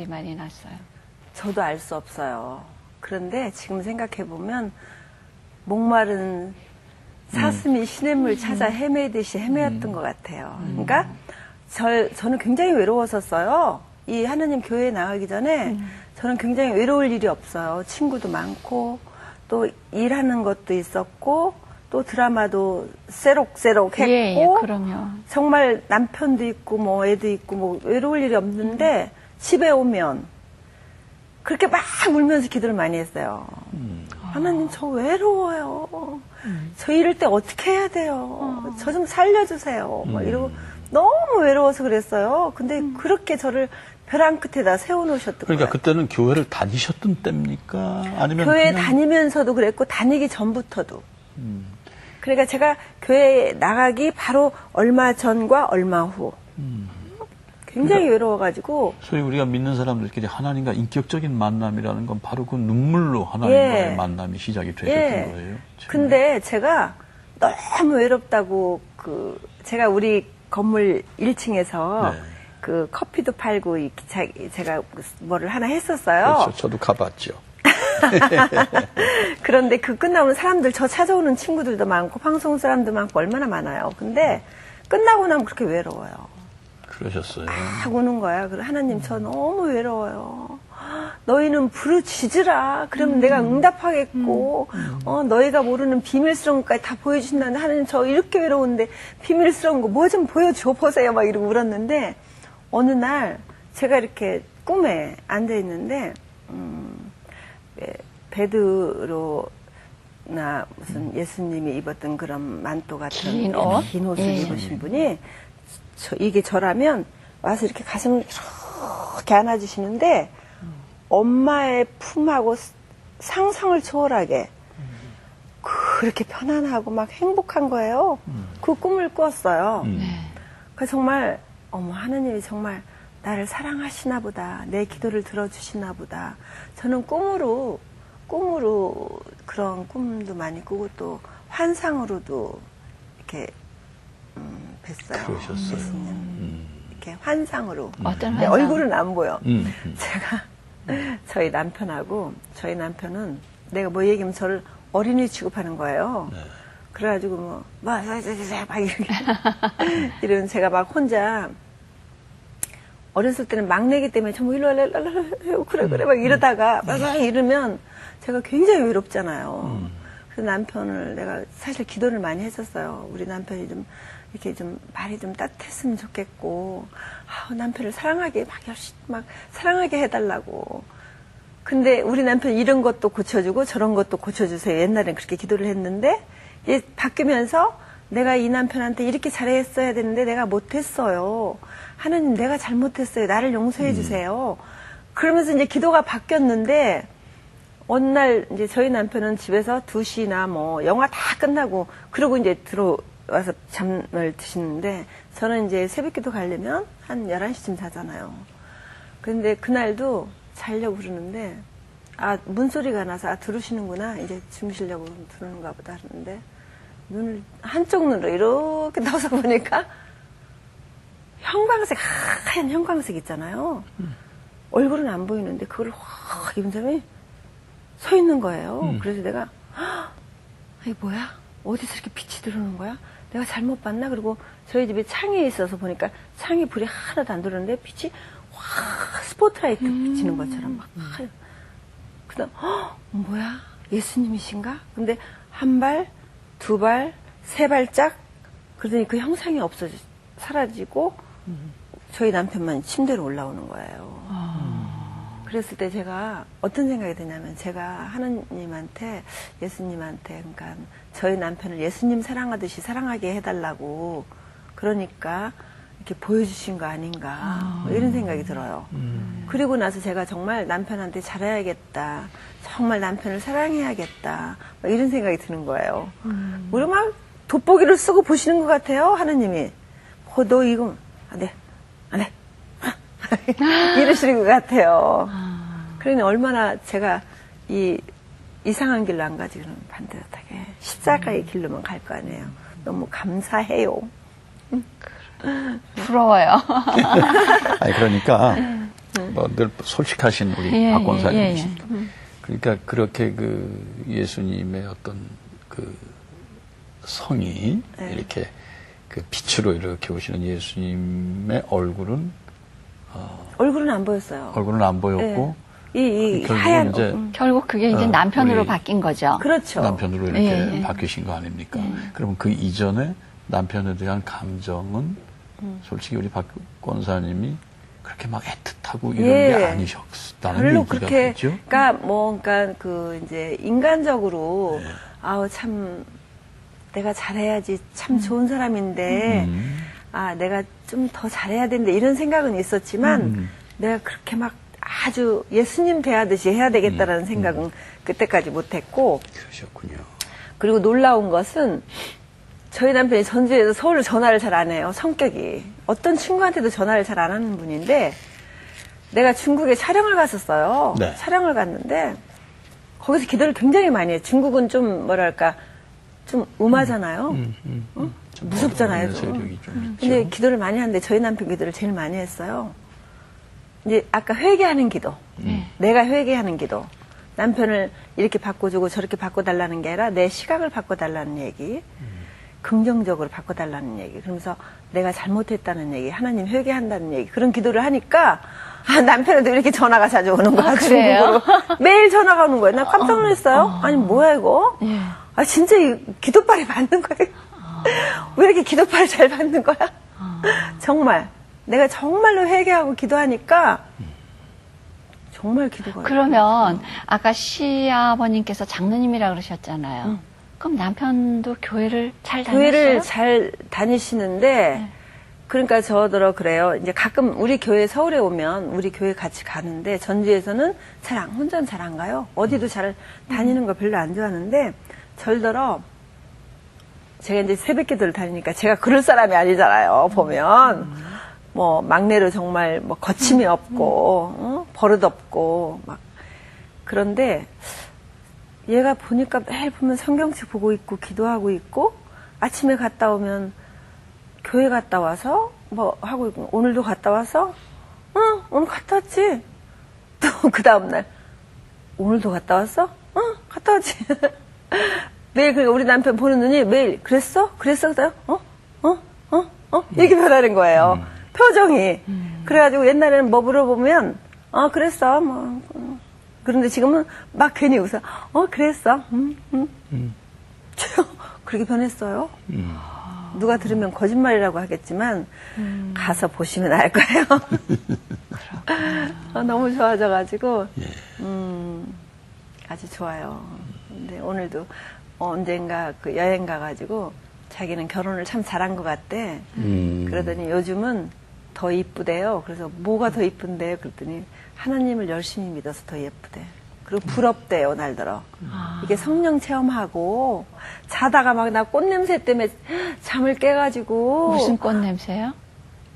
눈물이 많이 났어요. 저도 알 수 없어요. 그런데 지금 생각해 보면 목마른 사슴이 시냇물 찾아 헤매듯이 헤매었던 것 같아요. 그러니까 저, 저는 굉장히 외로웠었어요. 이 하느님 교회에 나가기 전에 저는 굉장히 외로울 일이 없어요. 친구도 많고 또 일하는 것도 있었고 또 드라마도 새록새록 했고 예, 예. 정말 남편도 있고 뭐 애도 있고 뭐 외로울 일이 없는데 집에 오면 그렇게 막 울면서 기도를 많이 했어요. 하나님 저 외로워요. 저 이럴 때 어떻게 해야 돼요? 저좀 살려주세요. 막 이러고 너무 외로워서 그랬어요. 근데 그렇게 저를 벼랑 끝에다 세워놓으셨던 그러니까 거예요. 그때는 교회를 다니셨던 때입니까? 아니면 교회 그냥 다니면서도 그랬고 다니기 전부터도. 음. 그러니까 제가 교회 나가기 바로 얼마 전과 얼마 후 굉장히 그러니까 외로워가지고 소위 우리가 믿는 사람들끼리 하나님과 인격적인 만남이라는 건 바로 그 눈물로 하나님과의 예. 만남이 시작이 되셨던 예. 거예요. 근데 제가 너무 외롭다고 그 제가 우리 건물 1층에서 네. 그 커피도 팔고 이 자- 제가 뭐를 하나 했었어요. 그렇죠. 저도 가봤죠. 그런데 그 끝나면 사람들 저 찾아오는 친구들도 많고 방송 사람도 많고 얼마나 많아요. 근데 끝나고 나면 그렇게 외로워요. 그러셨어요. 막 우는 거야. 그래 하나님 저 너무 외로워요. 너희는 부르짖으라. 그러면 내가 응답하겠고, 어, 너희가 모르는 비밀스러운 것까지 다 보여주신다는데, 하나님 저 이렇게 외로운데, 비밀스러운 거 뭐 좀 보여줘 보세요. 막 이러고 울었는데, 어느 날, 제가 이렇게 꿈에 앉아 있는데, 음, 예, 베드로 나 무슨 예수님이 입었던 그런 만토 같은 긴 옷? 긴 옷을 예. 입으신 분이, 저, 이게 저라면 와서 이렇게 가슴을 이렇게 안아주시는데 엄마의 품하고 스- 상상을 초월하게 그렇게 편안하고 막 행복한 거예요. 그 꿈을 꾸었어요. 음. 그래서 정말 어머 하느님이 정말 나를 사랑하시나 보다. 내 기도를 들어주시나 보다. 저는 꿈으로 꿈으로 그런 꿈도 많이 꾸고 또 환상으로도 이렇게 음, 뵀어요. 그러셨어요. 예수님. 음. 이렇게 환상으로. 어떤 근데 환상? 얼굴은 안 보여. 음, 음. 제가 저희 남편하고 저희 남편은 내가 뭐 얘기하면 저를 어린이 취급하는 거예요. 네. 그래가지고 뭐, 막, 막 이렇게. 이런 제가 막 혼자 어렸을 때는 막내기 때문에 전부 일로 일로 와라, 그래, 그래, 막 이러다가 막 이러면 제가 굉장히 외롭잖아요. 그래서 남편을 내가 사실 기도를 많이 했었어요. 우리 남편이 좀 이렇게 좀 말이 좀 따뜻했으면 좋겠고, 아, 남편을 사랑하게 막 열심히 막 사랑하게 해달라고. 근데 우리 남편 이런 것도 고쳐주고 저런 것도 고쳐주세요. 옛날엔 그렇게 기도를 했는데, 이제 바뀌면서 내가 이 남편한테 이렇게 잘했어야 되는데 내가 못했어요. 하나님 내가 잘못했어요. 나를 용서해 주세요. 그러면서 이제 기도가 바뀌었는데, 어느 날 이제 저희 남편은 집에서 2시나 뭐 영화 다 끝나고 그러고 이제 들어와서 잠을 드시는데 저는 이제 새벽 기도 가려면 한 11시쯤 자잖아요. 근데 그날도 자려고 그러는데 아 문소리가 나서 아 들으시는구나 이제 주무시려고 들으는가 보다 하는데 눈을 한쪽 눈으로 이렇게 떠서 보니까 형광색 하얀 형광색 있잖아요. 얼굴은 안 보이는데 그걸 확 입은 사람이 서 있는 거예요. 음. 그래서 내가 헉, 이게 뭐야? 어디서 이렇게 빛이 들어오는 거야? 내가 잘못 봤나? 그리고 저희 집에 창이 있어서 보니까 창에 불이 하나도 안 들어오는데 빛이 확 스포트라이트 비치는 것처럼 막 하얀. 그다음 헉, 뭐야? 예수님이신가? 근데 한 발, 두 발, 세 발짝 그러더니 그 형상이 없어져 사라지고 저희 남편만 침대로 올라오는 거예요. 그랬을 때 제가 어떤 생각이 드냐면 제가 하나님한테 예수님한테 그러니까 저희 남편을 예수님 사랑하듯이 사랑하게 해달라고 그러니까 이렇게 보여주신 거 아닌가 뭐 이런 생각이 들어요. 그리고 나서 제가 정말 남편한테 잘해야겠다. 정말 남편을 사랑해야겠다. 막 이런 생각이 드는 거예요. 우리 막 돋보기를 쓰고 보시는 것 같아요. 하느님이. 어, 너 이거 안 돼. 안 돼. 이러시는 것 같아요. 그러니 얼마나 제가 이 이상한 길로 안 가지 그러면 반듯하게 십자가의 길로만 갈 거 아니에요. 너무 감사해요. 부러워요. 아니 그러니까 뭐 늘 솔직하신 우리 예, 박 예, 권사님이십니다. 그러니까 그렇게 그 예수님의 어떤 그 성이 네. 이렇게 그 빛으로 이렇게 오시는 예수님의 얼굴은 얼굴은 안 보였어요. 얼굴은 안 보였고 이, 이 결국은 하얀 이제 음. 결국 그게 이제 어, 남편으로 우리 바뀐 거죠. 그렇죠. 남편으로 이렇게 예, 예. 바뀌신 거 아닙니까? 그러면 그 이전에 남편에 대한 감정은 음. 솔직히 우리 박 권사님이 그렇게 막 애틋하고 이런 예. 게 아니셨다는 별로 얘기가 그렇게 되죠. 그러니까 뭐 그러니까 그 이제 인간적으로 네. 아우 참 내가 잘해야지 참 좋은 사람인데 음. 아 내가 좀 더 잘해야 되는데 이런 생각은 있었지만 음. 내가 그렇게 막 아주 예수님 대하듯이 해야 음. 되겠다라는 생각은 그때까지 못했고 그러셨군요. 그리고 놀라운 것은 저희 남편이 전주에서 서울로 전화를 잘 안 해요. 성격이. 어떤 친구한테도 전화를 잘 안 하는 분인데 내가 중국에 촬영을 갔었어요. 네. 촬영을 갔는데 거기서 기도를 굉장히 많이 해요. 중국은 좀 뭐랄까 좀 음하잖아요. 음, 음, 음. 좀 무섭잖아요, 좀. 좀. 근데 기도를 많이 하는데 저희 남편 기도를 제일 많이 했어요. 이제 아까 회개하는 기도. 음. 내가 회개하는 기도. 남편을 이렇게 바꿔주고 저렇게 바꿔달라는 게 아니라 내 시각을 바꿔달라는 얘기. 긍정적으로 바꿔달라는 얘기. 그러면서 내가 잘못했다는 얘기. 하나님 회개한다는 얘기. 그런 기도를 하니까 아, 남편에도 이렇게 전화가 자주 오는 거야. 아? 중국으로. 매일 전화가 오는 거예요. 나 깜짝 놀랐어요. 아니, 뭐야, 이거? 예. 아, 진짜 이 기도빨이 받는 거예요. 왜 이렇게 기도빨을 잘 받는 거야? 정말. 내가 정말로 회개하고 기도하니까 정말 기도가. 그러면 아까 시아버님께서 장로님이라 그러셨잖아요. 그럼 남편도 교회를 잘 다녔어요? 교회를 잘 다니시는데 그러니까 저더러 그래요. 이제 가끔 우리 교회 서울에 오면 우리 교회 같이 가는데 전주에서는 잘 안, 혼자는 잘 안 가요. 어디도 잘 다니는 거 별로 안 좋아하는데 절더러 제가 이제 새벽 기도를 다니니까 제가 그럴 사람이 아니잖아요. 보면 뭐 막내로 정말 뭐 거침이 없고 어? 버릇 없고 막. 그런데 얘가 보니까 매일 보면 성경책 보고 있고 기도하고 있고 아침에 갔다 오면 교회 갔다 와서 뭐 하고 있고 오늘도 갔다 와서 응 오늘 갔다 왔지? 또 그 다음날 오늘도 갔다 왔어? 응 갔다 왔지? 매일 그러니까 우리 남편 보는 눈이 매일 그랬어? 그랬어 그래요? 어어 어? 어? 이렇게 변하는 거예요 표정이 그래가지고 옛날에는 뭐 물어보면 어 그랬어 뭐 어. 그런데 지금은 막 괜히 웃어 어 그랬어 음, 음. 음. 그렇게 변했어요 음. 누가 들으면 거짓말이라고 하겠지만 가서 보시면 알 거예요. 아, 너무 좋아져가지고 예. 음, 아주 좋아요. 근데 오늘도 언젠가 그 여행 가가지고 자기는 결혼을 참 잘한 것 같대. 음. 그러더니 요즘은 더 이쁘대요. 그래서 뭐가 더 이쁜데요? 그랬더니 하나님을 열심히 믿어서 더 예쁘대. 그리고 부럽대요, 날들어. 이게 성령 체험하고 자다가 막 나 꽃냄새 때문에 잠을 깨가지고 무슨 꽃 냄새요?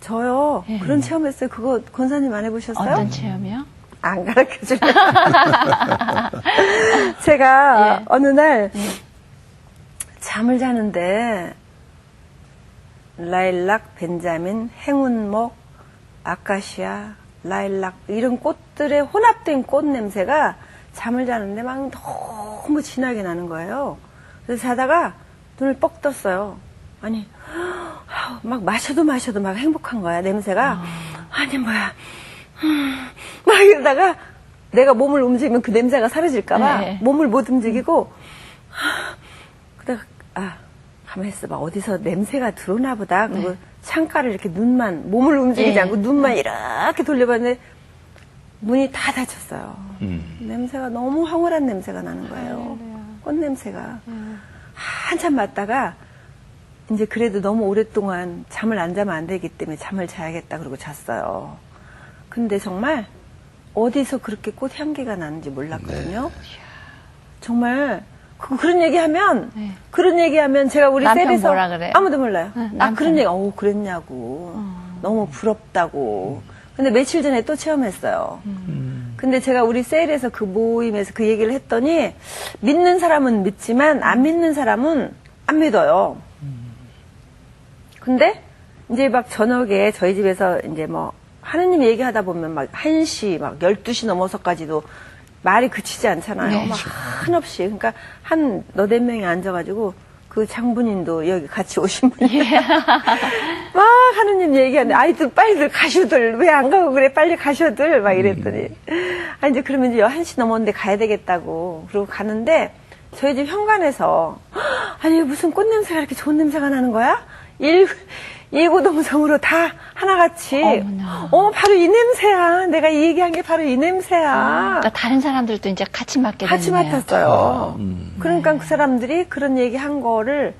저요 예. 그런 체험했어요. 그거 권사님 안 해보셨어요? 어떤 체험이요? 안 가르쳐 주요 제가 예. 어느 날 잠을 자는데 라일락, 벤자민, 행운목, 아카시아, 라일락 이런 꽃들의 혼합된 꽃 냄새가 잠을 자는데 막 너무 진하게 나는 거예요. 그래서 자다가 눈을 뻑 떴어요. 아니 막 마셔도 마셔도 막 행복한 거야 냄새가. 아니 뭐야 음, 막 이러다가 내가 몸을 움직이면 그 냄새가 사라질까봐 네. 몸을 못 움직이고 그다가 아 가만히 있어봐. 어디서 냄새가 들어오나 보다. 그리고 창가를 이렇게 눈만 몸을 움직이지 네. 않고 눈만 이렇게 돌려봤는데 문이 다 닫혔어요. 음. 냄새가 너무 황홀한 냄새가 나는 거예요. 꽃 냄새가. 한참 맞다가 이제 그래도 너무 오랫동안 잠을 안 자면 안 되기 때문에 잠을 자야겠다 그러고 잤어요. 근데 정말 어디서 그렇게 꽃 향기가 나는지 몰랐거든요. 정말 그, 그런 얘기하면 네. 그런 얘기하면 제가 우리 남편 셀에서 뭐라 그래요? 아무도 몰라요. 네, 아 남편. 그런 얘기 어우 그랬냐고 너무 부럽다고. 근데 며칠 전에 또 체험했어요. 음. 근데 제가 우리 셀에서 그 모임에서 그 얘기를 했더니 믿는 사람은 믿지만 안 믿는 사람은 안 믿어요. 근데 이제 막 저녁에 저희 집에서 이제 뭐 하느님 얘기하다 보면 막 1시, 막 12시 넘어서까지도 말이 그치지 않잖아요. 네. 막 한없이. 그러니까 한 너댓 명이 앉아가지고 그 장부님도 여기 같이 오신 분이 막 하느님 얘기하는데 아이들 빨리들 가셔들 왜 안 가고 그래 빨리 가셔들 막 이랬더니 아 이제 그러면 이제 1시 넘었는데 가야 되겠다고 그러고 가는데 저희 집 현관에서 아니 무슨 꽃 냄새가 이렇게 좋은 냄새가 나는 거야? 일 일구동성으로 다 하나같이 어머나. 어 바로 이 냄새야 내가 이 얘기한 게 바로 이 냄새야 그러니까 다른 사람들도 이제 같이 맡게 되네요. 같이 맡았어요. 아, 음. 그러니까 그 사람들이 그런 얘기 한 거를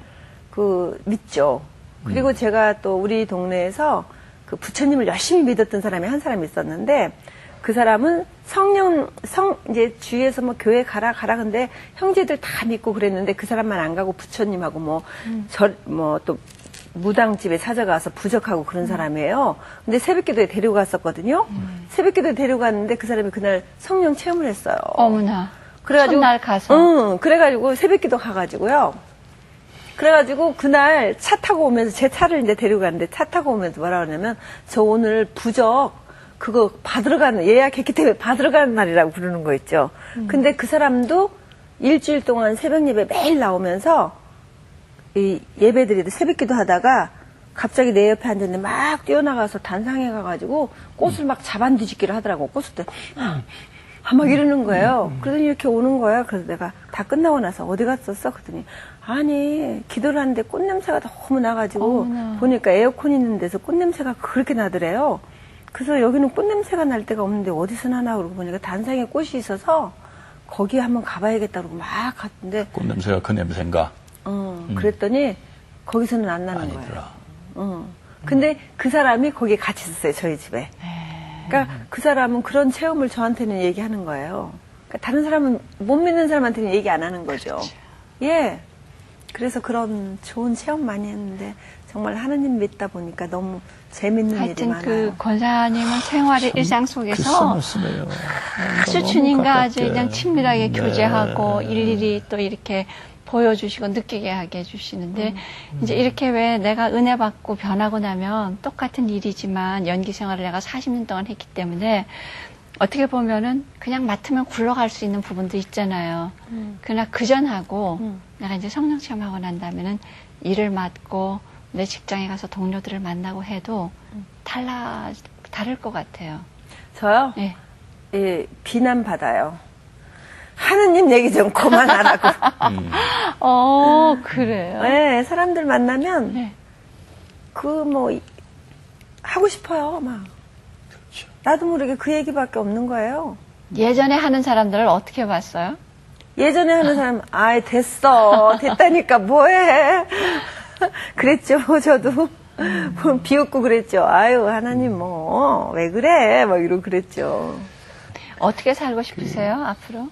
그 믿죠. 그리고 제가 또 우리 동네에서 그 부처님을 열심히 믿었던 사람이 한 사람이 있었는데 그 사람은 성령 성 이제 주위에서 뭐 교회 가라 가라 근데 형제들 다 믿고 그랬는데 그 사람만 안 가고 부처님하고 뭐 절뭐또 무당집에 찾아가서 부적하고 그런 사람이에요. 근데 새벽기도에 데리고 갔었거든요. 새벽기도에 데리고 갔는데 그 사람이 그날 성령 체험을 했어요. 어머나. 그래가지고 첫날 가서. 응, 그래가지고 새벽기도 가가지고요. 그래가지고 그날 차 타고 오면서 제 차를 이제 데리고 갔는데 차 타고 오면서 뭐라 그러냐면 저 오늘 부적 그거 받으러 가는 예약했기 때문에 받으러 가는 날이라고 부르는 거 있죠. 근데 그 사람도 일주일 동안 새벽 예배 매일 나오면서 이 예배드리도 새벽기도 하다가 갑자기 내 옆에 앉았는데 막 뛰어나가서 단상에 가가지고 꽃을 막 잡아 뒤집기를 하더라고 꽃을 때. 아, 막 이러는 거예요. 그러더니 이렇게 오는 거야. 그래서 내가 다 끝나고 나서 어디 갔었어? 그랬더니 아니 기도를 하는데 꽃 냄새가 너무 나가지고 어머나. 보니까 에어컨 있는 데서 꽃 냄새가 그렇게 나더래요. 그래서 여기는 꽃 냄새가 날 데가 없는데 어디서 나나 그러고 보니까 단상에 꽃이 있어서 거기 한번 가봐야겠다 그러고 막 갔는데 꽃 냄새가 그 냄새인가? 어, 그랬더니 거기서는 안 나는 거예요. 아니더라. 어. 근데 그 사람이 거기에 같이 있었어요, 저희 집에. 그러니까 그 사람은 그런 체험을 저한테는 얘기하는 거예요. 그러니까 다른 사람은 못 믿는 사람한테는 얘기 안 하는 거죠. 예. 그래서 그런 좋은 체험 많이 했는데 정말 하느님 믿다 보니까 너무 재밌는 일이 하여튼 많아요. 그 권사님은 생활의 일상 그 속에서. 아주 주님과 아주 그냥 친밀하게 교제하고 일일이 또 이렇게 보여주시고 느끼게 하게 해주시는데 이제 이렇게 왜 내가 은혜 받고 변하고 나면 똑같은 일이지만 연기 생활을 내가 40년 동안 했기 때문에 어떻게 보면은 그냥 맡으면 굴러갈 수 있는 부분도 있잖아요. 그러나 그전하고 음. 내가 이제 성령 체험하고 난 다음에는 일을 맡고 내 직장에 가서 동료들을 만나고 해도 달라 다를 것 같아요. 저요? 예. 예, 비난 받아요. 하느님 얘기 좀 그만하라고. 음. 어, 그래요? 네, 사람들 만나면 네. 그뭐 하고 싶어요, 막. 그렇죠. 나도 모르게 그 얘기밖에 없는 거예요. 예전에 하는 사람들을 어떻게 봤어요? 예전에 하는 사람, 아이, 됐어. 됐다니까, 뭐해. 그랬죠, 저도. 비웃고 그랬죠. 아유, 하나님 뭐, 왜 그래. 막 이러고 그랬죠. 어떻게 살고 싶으세요, 앞으로?